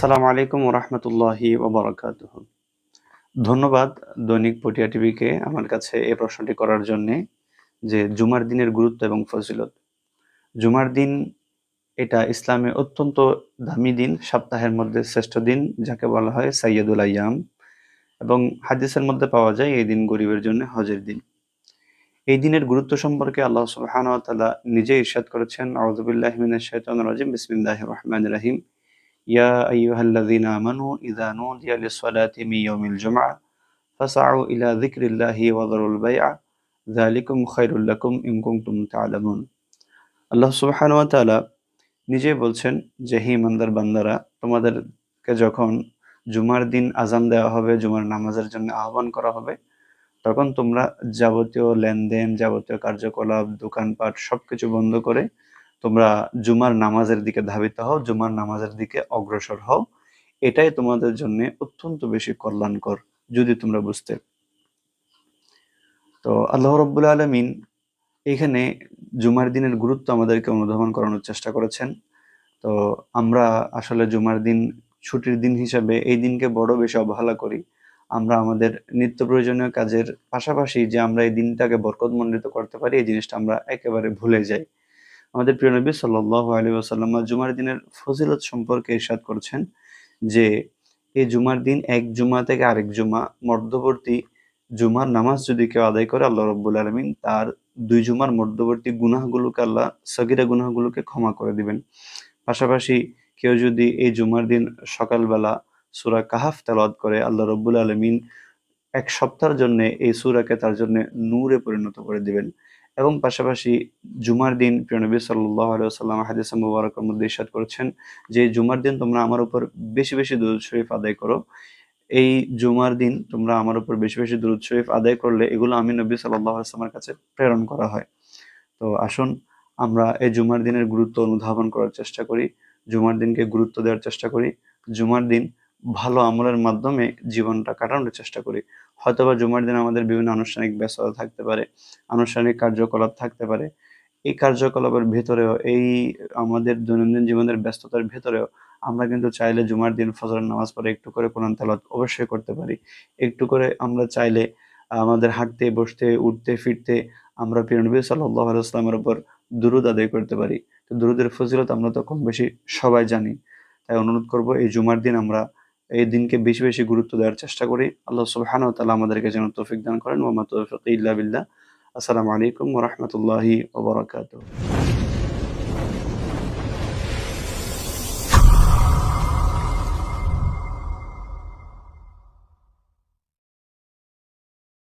আসসালামু আলাইকুম ওরহমতুল্লাহি ওবরাকাত ধন্যবাদ দৈনিক পটিয়া টিভিকে আমার কাছে এই প্রশ্নটি করার জন্যে যে জুমার দিনের গুরুত্ব এবং ফজিলত। জুমার দিন এটা ইসলামে অত্যন্ত দামি দিন, সপ্তাহের মধ্যে শ্রেষ্ঠ দিন, যাকে বলা হয় সাইয়দুল আয়াম। এবং হাদিসের মধ্যে পাওয়া যায় এই দিন গরিবের জন্য হজের দিন। এই দিনের গুরুত্ব সম্পর্কে আল্লাহ ওয়া তাআলা নিজে ইরশাদ করেছেন, আউযুবিল্লাহি মিনাশ শাইতানির রাজিম, বিসমিল্লাহির রহমানির রহিম। ইয়া আইয়ুহাল্লাযীনা আমানু ইযা নুদিয়া লিস-সালাতি মিন ইয়াউমিল জুমআহ ফাসআউ ইলা যিকরিল্লাহি ওয়া যারুল বাই'a যালিকুম খায়রুল লাকুম ইন কুনতুম তা'লামুন আল্লাহ সুবহানাহু ওয়া নিজে বলছেন যে, হে ইমানদার বান্দারা, তোমাদেরকে যখন জুমার দিন আজান দেওয়া হবে, জুমার নামাজের জন্য আহ্বান করা হবে, তখন তোমরা যাবতীয় লেনদেন, যাবতীয় কার্যকলাপ, দোকানপাট সবকিছু বন্ধ করে তোমরা জুমার নামাজের দিকে ধাবিত হও, জুমার নামাজের দিকে অগ্রসর হও। এটাই তোমাদের জন্য অত্যন্ত বেশি কল্যাণকর, যদি তোমরা বুঝতে। তো আল্লাহ রব্বুল আলমিন এখানে জুমার দিনের গুরুত্ব আমাদেরকে অনুধাবন করানোর চেষ্টা করেছেন। তো আমরা আসলে জুমার দিন ছুটির দিন হিসাবে এই দিনকে বড় বেশি অবহেলা করি। আমরা আমাদের নিত্য প্রয়োজনীয় কাজের পাশাপাশি যে আমরা এই দিনটাকে বরকতমণ্ডিত করতে পারি, এই জিনিসটা আমরা একেবারে ভুলে যাই। আমাদের প্রিয় নবী সাল্লাহ আলী ওসাল্লাম জুমার দিনের ফজিলত সম্পর্কে ইরশাদ করছেন যে, এই জুমার দিন এক জুমা থেকে আরেক জুমা মধ্যবর্তী জুমার নামাজ যদি কেউ আদায় করে আল্লাহ রব্বুল আলমিন, তার দুই জুমার মধ্যবর্তী গুনাহগুলোকে আল্লাহ, সগিরা গুনাহগুলোকে ক্ষমা করে দিবেন। পাশাপাশি কেউ যদি এই জুমার দিন সকালবেলা সুরা কাহাফ তেলাওয়াত করে, আল্লাহ রব্বুল আলমিন এক সপ্তাহের জন্য এই সুরাকে তার জন্য নূরে পরিণত করে দিবেন। এবং পাশাপাশি জুমার দিন প্রিয়নবী সাল্লাহ আলাইসাল্লাম হাদিস মুবারকের মধ্যে ইসাদ করেছেন যে জুমার দিন তোমরা আমার উপর বেশি বেশি দুরুদ শরীফ আদায় করো। এই জুমার দিন তোমরা আমার উপর বেশি বেশি দুরুদ শরীফ আদায় করলে এগুলো আমি নবী সাল্লাহ কাছে প্রেরণ করা হয়। তো আসুন আমরা এই জুমার দিনের গুরুত্ব অনুধাবন করার চেষ্টা করি, জুমার দিনকে গুরুত্ব দেওয়ার চেষ্টা করি। জুমার দিন ভালো আমলের মাধ্যমে জীবনটা কাটানোর চেষ্টা করি। হয়তোবা জুমার দিন আমাদের বিভিন্ন আনুষ্ঠানিক ব্যস্ততা থাকতে পারে, আনুষ্ঠানিক কার্যকলাপ থাকতে পারে। এই কার্যকলাপের ভেতরেও, এই আমাদের দৈনন্দিন জীবনের ব্যস্ততার ভেতরেও আমরা কিন্তু চাইলে জুমার দিন ফজরের নামাজ পড়ে একটু করে কোরআন তেলাওয়াত অবশ্যই করতে পারি। একটু করে আমরা চাইলে আমাদের হাঁটতে, বসতে, উঠতে, ফিরতে আমরা প্রিয় নবী সাল্লাহ আলাইসলামের উপর দুরুদ আদায় করতে পারি। তো দুরুদের ফজিলত আমরা তো কম বেশি সবাই জানি। তাই অনুরোধ করব, এই জুমার দিন আমরা এই দিনকে বেশি বেশি গুরুত্ব দেওয়ার চেষ্টা করি। আল্লাহ সুবহান তালা আমাদেরকে যেন তৌফিক দান করেন। মোহাম্মদ তৌফিক ইল্লা বিল্লাহ। আসসালামু আলাইকুম রহমতুল্লাহি ওবরাকাতুহ